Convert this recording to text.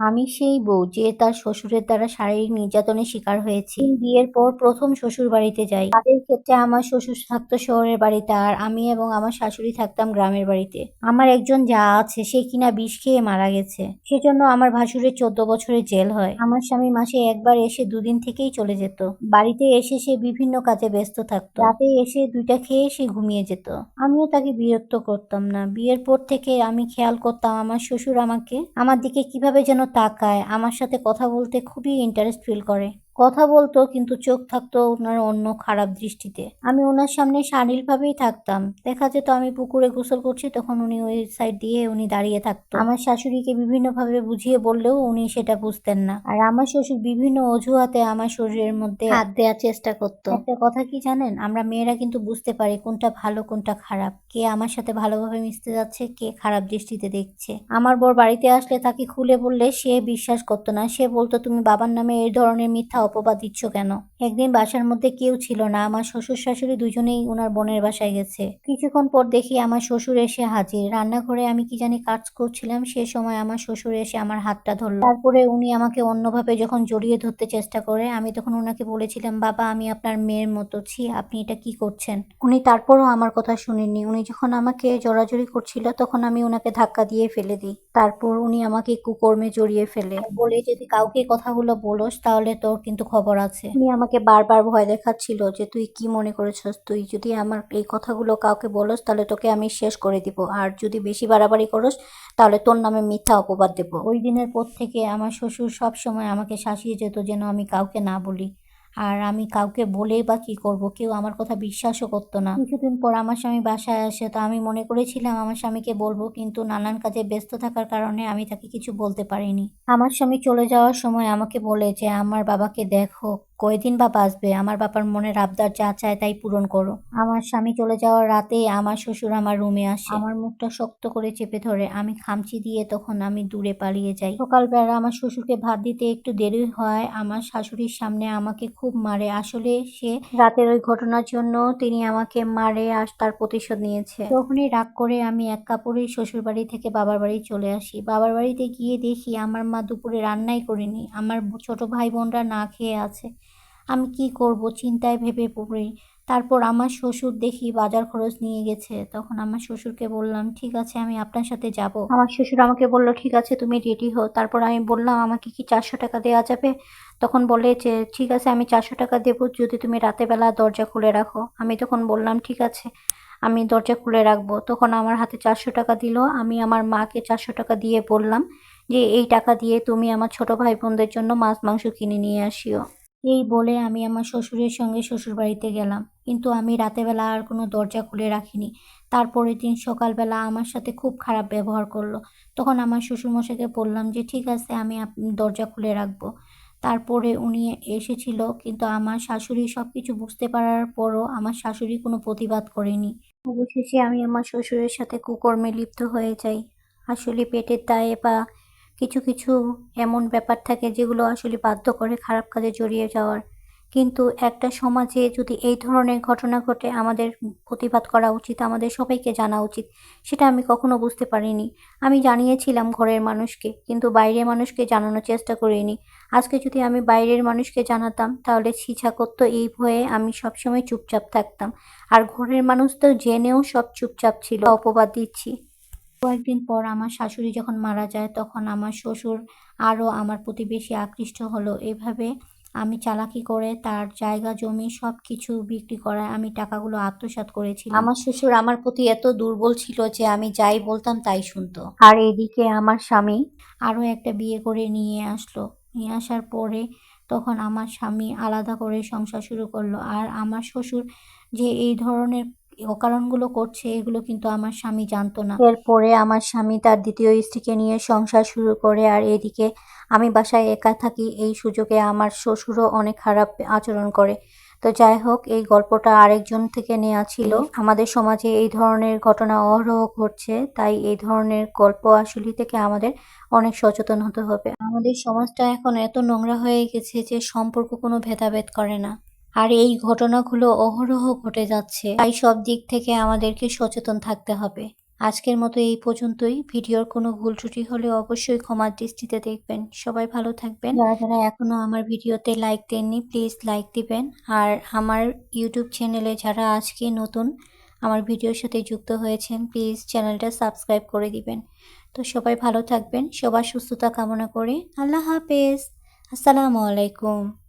আমি সেই বউ যে তার শ্বশুরের দ্বারা শারীরিক নির্যাতনের শিকার হয়েছি। বিয়ের পর প্রথম শ্বশুর বাড়িতে যাই। তাদের ক্ষেত্রে আমার শ্বশুর থাকতো শহরের বাড়িতে আর আমি এবং আমার শাশুড়ি থাকতাম গ্রামের বাড়িতে। আমার একজন যা আছে সে কিনা বিষ খেয়ে মারা গেছে। সেজন্য আমার ভাসুরের চোদ্দ বছরের জেল হয়। আমার স্বামী মাসে একবার এসে দুদিন থেকেই চলে যেত। বাড়িতে এসে সে বিভিন্ন কাজে ব্যস্ত থাকতো। রাতে এসে দুইটা খেয়ে সে ঘুমিয়ে যেত। আমিও তাকে বিরক্ত করতাম না। বিয়ের পর থেকে আমি খেয়াল করতাম আমার শ্বশুর আমাকে, আমার দিকে কীভাবে যেন তাকায় আমার সাথে কথা বলতে খুবই ইন্টারেস্ট ফিল করে। কথা বলতো কিন্তু চোখ থাকতো ওনার অন্য খারাপ দৃষ্টিতে। আমি ওনার সামনে শালীনভাবেই থাকতাম। দেখা যেত আমি পুকুরে গোসল করছি, তখন উনি ওই সাইড দিয়ে উনি দাঁড়িয়ে থাকতো। আমার শাশুড়িকে বিভিন্নভাবে বুঝিয়ে বললেও উনি সেটা বুঝতেন না। আর আমার শ্বশুর বিভিন্ন অজুহাতে আমার শরীরের মধ্যে হাত দেওয়ার চেষ্টা করতো। একটা কথা কি জানেন? আমরা মেয়েরা কিন্তু বুঝতে পারি কোনটা ভালো, কোনটা খারাপ। কে আমার সাথে ভালোভাবে মিশতে যাচ্ছে, কে খারাপ দৃষ্টিতে দেখছে। আমার বর বাড়িতে আসলে তাকে খুলে বললে সে বিশ্বাস করতো না। সে বলতো, তুমি বাবার নামে এই ধরনের মিথ্যা অপবাদ দিচ্ছ কেন? একদিন বাসার মধ্যে কেউ ছিল না, আমার শ্বশুর শাশুড়ি দুজনেই ওনার বোনের বাসায় গেছে। কিছুক্ষণ পর দেখি আমার শ্বশুর এসে হাজির। রান্নাঘরে আমি কি জানি কাজ করছিলাম, সে সময় আমার শ্বশুর এসে আমার হাতটা ধরলো। তারপরে উনি আমাকে অন্যভাবে যখন জড়িয়ে ধরতে চেষ্টা করে, আমি তখন ওনাকে বলেছিলাম, বাবা, আমি আপনার মেয়ের মতো, ছি, আপনি এটা কি করছেন? উনি তারপরও আমার কথা শুনেননি। উনি যখন আমাকে জড়াজড়ি করছিল, তখন আমি ওনাকে ধাক্কা দিয়ে ফেলে দিই। তারপর উনি আমাকে কুকর্মে জড়িয়ে ফেলে। বলে, যদি কাউকে কথাগুলো বলোস, তাহলে তোর কিন্তু খবর আছে। উনি আমাকে বারবার ভয় দেখাচ্ছিল যে তুই কি মনে করেছস? তুই যদি আমার এই কথাগুলো কাউকে বলস, তাহলে তোকে আমি শেষ করে দিব। আর যদি বেশি বাড়াবাড়ি করস, তাহলে তোর নামে মিথ্যা অপবাদ দেব। ওই দিনের পর থেকে আমার শ্বশুর সব সময় আমাকে শাসিয়ে যেত যেন আমি কাউকে না বলি। আর আমি কাউকে বলেই বা কি করব? কেউ আমার কথা বিশ্বাসও করতো না। কিছুদিন পর আমার স্বামী বাসায় আসে, তো আমি মনে করেছিলাম আমার স্বামীকে বলব, কিন্তু নানান কাজে ব্যস্ত থাকার কারণে আমি তাকে কিছু বলতে পারিনি। আমার স্বামী চলে যাওয়ার সময় আমাকে বলে যে, আমার বাবাকে দেখো। কয়দিন বা বাঁচবে? আমার বাবার মনের আবদার যা চায় তাই পূরণ করো। আমার স্বামী চলে যাওয়ার রাতে আমার শ্বশুর আমার রুমে আসে। আমার মুখটা শক্ত করে চেপে ধরে। আমি খামচি দিয়ে তখন আমি দূরে পালিয়ে যাই। সকালবেলা আমার শ্বশুরকে ভাত দিতে একটু দেরি হয়। আমার শাশুড়ির সামনে আমাকে খুব মারে। আসলে সে রাতের ওই ঘটনার জন্য তিনি আমাকে মারে আর তার প্রতিশোধ নিয়েছে। তখনই রাগ করে আমি এক কাপড়েই শ্বশুর বাড়ি থেকে বাবার বাড়ি চলে আসি। বাবার বাড়িতে গিয়ে দেখি আমার মা দুপুরে রান্নাই করেনি। আমার ছোট ভাই বোনরা না খেয়ে আছে। আমি কি করব? চিন্তায় ভেবে পড়ি। তারপর আমার শ্বশুর দেখি বাজার খরচ নিয়ে গেছে। তখন আমার শ্বশুরকে বললাম, ঠিক আছে, আমি আপনার সাথে যাব। আমার শ্বশুর আমাকে বলল, ঠিক আছে, তুমি রেডি হও। তারপর আমি বললাম, আমাকে কি চারশো টাকা দেওয়া যাবে? তখন বলে যে, ঠিক আছে, আমি চারশো টাকা দেবো, যদি তুমি রাতেবেলা দরজা খুলে রাখো। আমি তখন বললাম, ঠিক আছে, আমি দরজা খুলে রাখব। তখন আমার হাতে চারশো টাকা দিল। আমি আমার মাকে চারশো টাকা দিয়ে বললাম যে, এই টাকা দিয়ে তুমি আমার ছোট ভাই বোনদের জন্য মাছ, মাংস কিনে নিয়ে আসিও। এই বলে আমি আমার শ্বশুরের সঙ্গে শ্বশুর বাড়িতে গেলাম। কিন্তু আমি রাতেবেলা আর কোনো দরজা খুলে রাখিনি। তারপরের দিন সকালবেলা আমার সাথে খুব খারাপ ব্যবহার করল। তখন আমার শ্বশুরমশাইকে বললাম যে, ঠিক আছে, আমি দরজা খুলে রাখব। তারপরে উনি এসেছিল, কিন্তু আমার শাশুড়ি সব কিছু বুঝতে পারার পরও আমার শাশুড়ি কোনো প্রতিবাদ করেনি। অবশেষে আমি আমার শ্বশুরের সাথে কুকর্মে লিপ্ত হয়ে যাই। আসলে পেটের দায়ে বা কিছু কিছু এমন ব্যাপার থাকে যেগুলো আসলে বাধ্য করে খারাপ কাজে জড়িয়ে যাওয়ার। কিন্তু একটা সমাজে যদি এই ধরনের ঘটনা ঘটে, আমাদের প্রতিবাদ করা উচিত, আমাদের সবাইকে জানা উচিত, সেটা আমি কখনো বুঝতে পারিনি। আমি জানিয়েছিলাম ঘরের মানুষকে, কিন্তু বাইরের মানুষকে জানানোর চেষ্টা করিনি। আজকে যদি আমি বাইরের মানুষকে জানাতাম, তাহলে ছিছা করতো এই ভয়ে আমি সবসময় চুপচাপ থাকতাম। আর ঘরের মানুষ তো জেনেও সব চুপচাপ ছিল। অপবাদ দিচ্ছি। কয়েকদিন পর আমার শাশুড়ি যখন মারা যায় তখন আমার শ্বশুর আরও আমার প্রতি বেশি আকৃষ্ট হলো। এভাবে আমি চালাকি করে তার জায়গা জমি সব কিছু বিক্রি করায় আমি টাকাগুলো আত্মসাৎ করেছি আমার শ্বশুর আমার প্রতি এত দুর্বল ছিল যে আমি যাই বলতাম তাই শুনতো। আর এদিকে আমার স্বামী আরও একটা বিয়ে করে নিয়ে আসলো। নিয়ে আসার পরে তখন আমার স্বামী আলাদা করে সংসার শুরু করল। আর আমার শ্বশুর যে এই ধরনের অকারণগুলো করছে, এগুলো কিন্তু আমার স্বামী জানতো না। এরপরে আমার স্বামী তার দ্বিতীয় স্ত্রীকে নিয়ে সংসার শুরু করে আর এদিকে আমি বাসায় একা থাকি, এই সুযোগে আমার শ্বশুরও অনেক খারাপ আচরণ করে। তো যাই হোক, এই গল্পটা আরেকজন থেকে নেওয়া ছিল। আমাদের সমাজে এই ধরনের ঘটনা অহরহ ঘটছে, তাই এই ধরনের গল্প আসলে থেকে আমাদের অনেক সচেতন হতে হবে। আমাদের সমাজটা এখন এত নোংরা হয়ে গেছে যে সম্পর্ক কোনো ভেদাভেদ করে না। আর এই ঘটনাগুলো অহরহ ঘটে যাচ্ছে, তাই সব দিক থেকে আমাদেরকে সচেতন থাকতে হবে। আজকের মতো এই পর্যন্তই। ভিডিওর কোনো ভুল ত্রুটি হলে অবশ্যই ক্ষমার দৃষ্টিতে দেখবেন। সবাই ভালো থাকবেন। যারা যারা এখনও আমার ভিডিওতে লাইক দেননি, প্লিজ লাইক দিবেন। আর আমার ইউটিউব চ্যানেলে যারা আজকে নতুন আমার ভিডিওর সাথে যুক্ত হয়েছেন, প্লিজ চ্যানেলটা সাবস্ক্রাইব করে দিবেন। তো সবাই ভালো থাকবেন, সবার সুস্থতা কামনা করে। আল্লাহ হাফেজ। আসসালামু আলাইকুম।